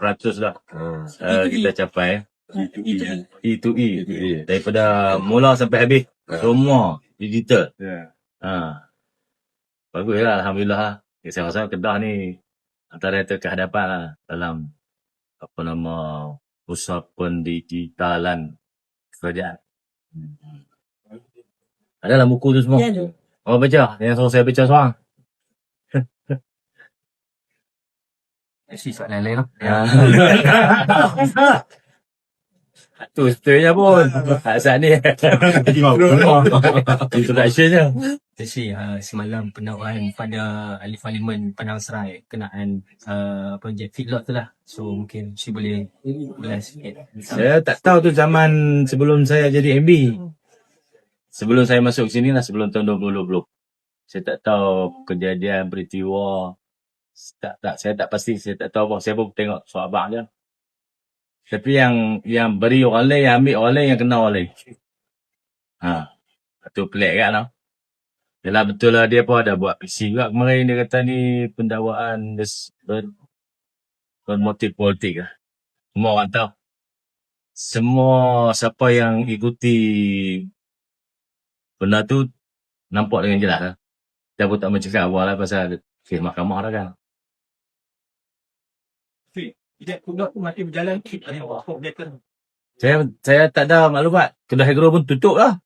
dah Hmm. uh, kita capai Itu. E to E daripada mula sampai habis semua digital. Ya. Ha. Baguslah alhamdulillah. lah. Saya rasa Kedah ni antara yang terkehadapan lah dalam apa nama pusat pendigitalan kerajaan. Ada dalam buku tu semua. Ya tu. Orang baca. Yang suruh saya baca seorang. Si soalan lain lah. Ha. tu setelahnya pun. Asal ni. Introduction je. Jadi uh, semalam pendakwaan pada ahli parlimen Padang Serai kenaan uh, projek feedlot tu lah. So mungkin si boleh ulas sikit. Saya tak tahu tu zaman sebelum saya jadi MB. Sebelum saya masuk sini lah, sebelum tahun 2020. Saya tak tahu kejadian peristiwa. Tak, tak, saya tak pasti, saya tak tahu apa. Saya pun tengok soal abang je. Tapi yang yang beri orang lain, yang ambil orang lain, yang kena orang lain. Ha. Itu pelik kan lah. Yalah betul lah dia pun ada buat PC juga kemarin dia kata ni pendakwaan des, ber, bermotif politik lah. Semua orang tahu semua siapa yang ikuti benda tu nampak dengan jelas lah. Dia pun tak mencakap apa lah pasal kes mahkamah dah kan. Projek feedlot tu masih berjalan. Ada apa dia kan? Saya saya tak ada maklumat. Kedah agro pun tutup lah.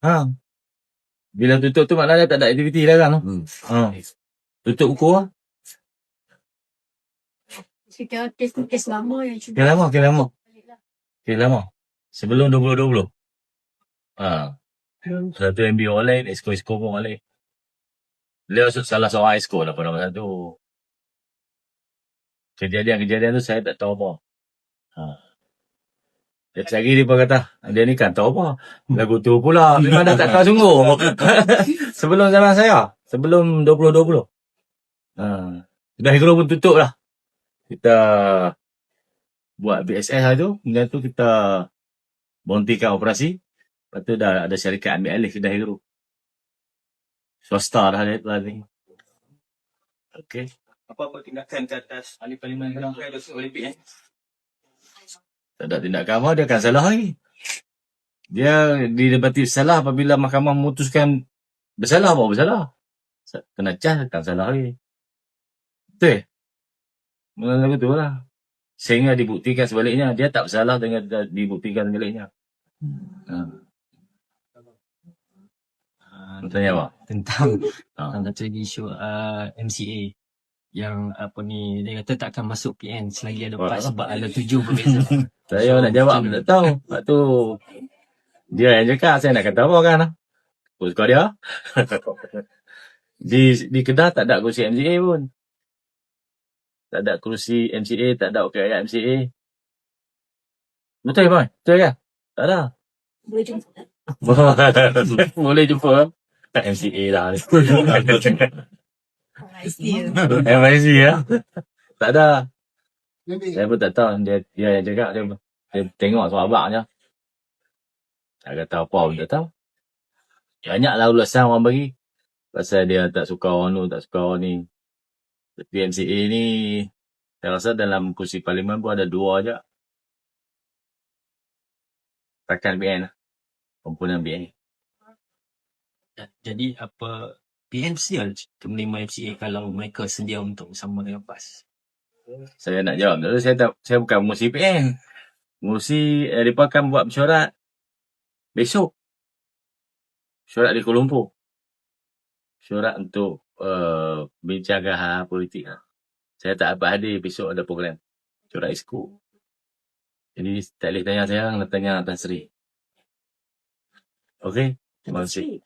Ha. Bila tutup tu maknanya tak ada aktiviti dah kan. Hmm. Ha. Tutup buku lah. Kes kes lama yang cuba. Kes lama, kes lama. Kes lama. Sebelum 2020. Ha. Satu MB online, esko-esko pun online. Beliau salah seorang esko lah pada masa tu. Kejadian-kejadian tu saya tak tahu apa. Ha. Dia lagi dia pun kata, dia ni kan tahu apa. Lagu tu pula. Memang dah tak tahu sungguh. Sebelum zaman saya. Sebelum 2020. Ha. Dah hero pun tutup lah. Kita buat BSS lah tu. Kemudian tu kita berhentikan operasi. Lepas tu dah ada syarikat ambil alih kedai hero. Swasta dah ada lah ni. Okay. Apa-apa tindakan ke atas ahli parlimen Serai Datuk oleh PN? tak ada tindakan apa, dia akan salah lagi. Dia didapati bersalah apabila mahkamah memutuskan bersalah apa bersalah. Sa- Kena cas akan salah lagi. Betul? Mula lagu tu lah. Sehingga dibuktikan sebaliknya. Dia tak bersalah dengan dibuktikan sebaliknya. Ha. Uh, Tanya apa? tentang Ha. tentang satu lagi isu uh, MCA yang apa ni dia kata tak akan masuk PN selagi ada Oh, empat sebab ada tujuh berbeza. Saya nak jawab, tak tahu. Lepas tu, dia yang cakap, saya nak kata apa kan? Apa suka dia? di, di Kedah tak ada kursi MCA pun. Tak ada kursi MCA, tak ada rakyat MCA. Betul Boy? Betul kan? Tak ada. Boleh jumpa. Boleh jumpa. MCA lah. Ideal. MIC ya. Tak ada. Saya pun tak tahu. Dia, dia yang cakap. Dia, dia tengok soal abang je. Tak kata apa pun tak tahu. Banyaklah ulasan orang bagi. Pasal dia tak suka orang tu, tak suka orang ni. Tapi MCA ni, saya rasa dalam kursi parlimen pun ada dua je. Takkan BN lah. Komponen BN. Jadi apa PN sial menerima MCA kalau mereka sedia untuk bersama dengan PAS. Saya nak jawab dulu. Saya tak, saya bukan mengurusi PN. Mengurusi, eh, mereka akan buat mesyuarat besok. Mesyuarat di Kuala Lumpur. Mesyuarat untuk uh, bincangkan hal politik. lah. Saya tak dapat hadir besok ada program. Mesyuarat ISKO. Jadi tak boleh tanya saya, nak tanya Tan Sri. Okey? Terima kasih.